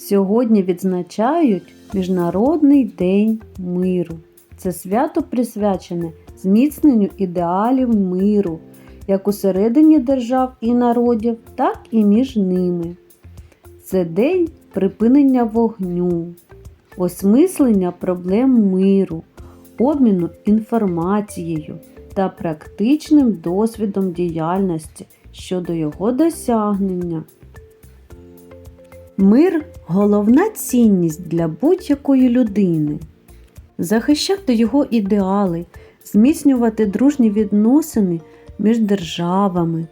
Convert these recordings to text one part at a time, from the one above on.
Сьогодні відзначають Міжнародний день миру. Це свято присвячене зміцненню ідеалів миру, як усередині держав і народів, так і між ними. Це день припинення вогню, осмислення проблем миру, обміну інформацією та практичним досвідом діяльності щодо його досягнення. Мир головна цінність для будь-якої людини. Захищати його ідеали, зміцнювати дружні відносини між державами,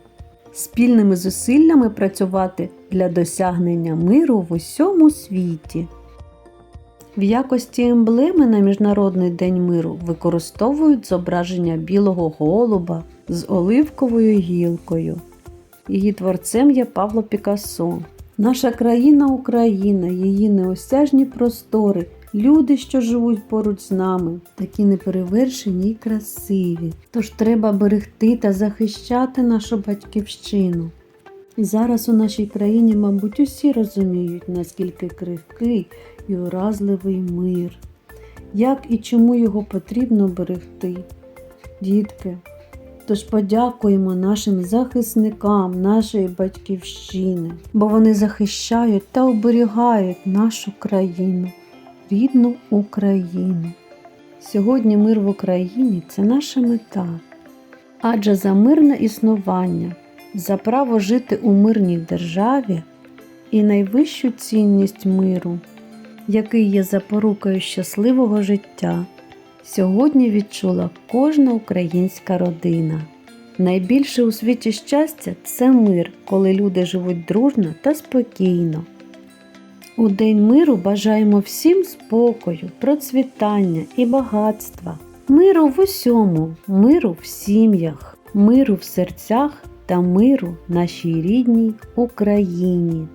спільними зусиллями працювати для досягнення миру в усьому світі. В якості емблеми на Міжнародний день миру використовують зображення білого голуба з оливковою гілкою. Її творцем є Павло Пікассо. Наша країна Україна, її неосяжні простори, люди, що живуть поруч з нами, такі неперевершені й красиві. Тож треба берегти та захищати нашу батьківщину. І зараз у нашій країні, мабуть, усі розуміють, наскільки крихкий і уразливий мир, як і чому його потрібно берегти. Дітки, Тож подякуємо нашим захисникам нашої батьківщини, бо вони захищають та оберігають нашу країну, рідну Україну. Сьогодні мир в Україні це наша мета, адже за мирне існування, за право жити у мирній державі і найвищу цінність миру, який є запорукою щасливого життя сьогодні відчула кожна українська родина. Найбільше у світі щастя це мир, коли люди живуть дружно та спокійно. У День миру бажаємо всім спокою, процвітання і багатства, миру в усьому, миру в сім'ях, миру в серцях та миру нашій рідній Україні.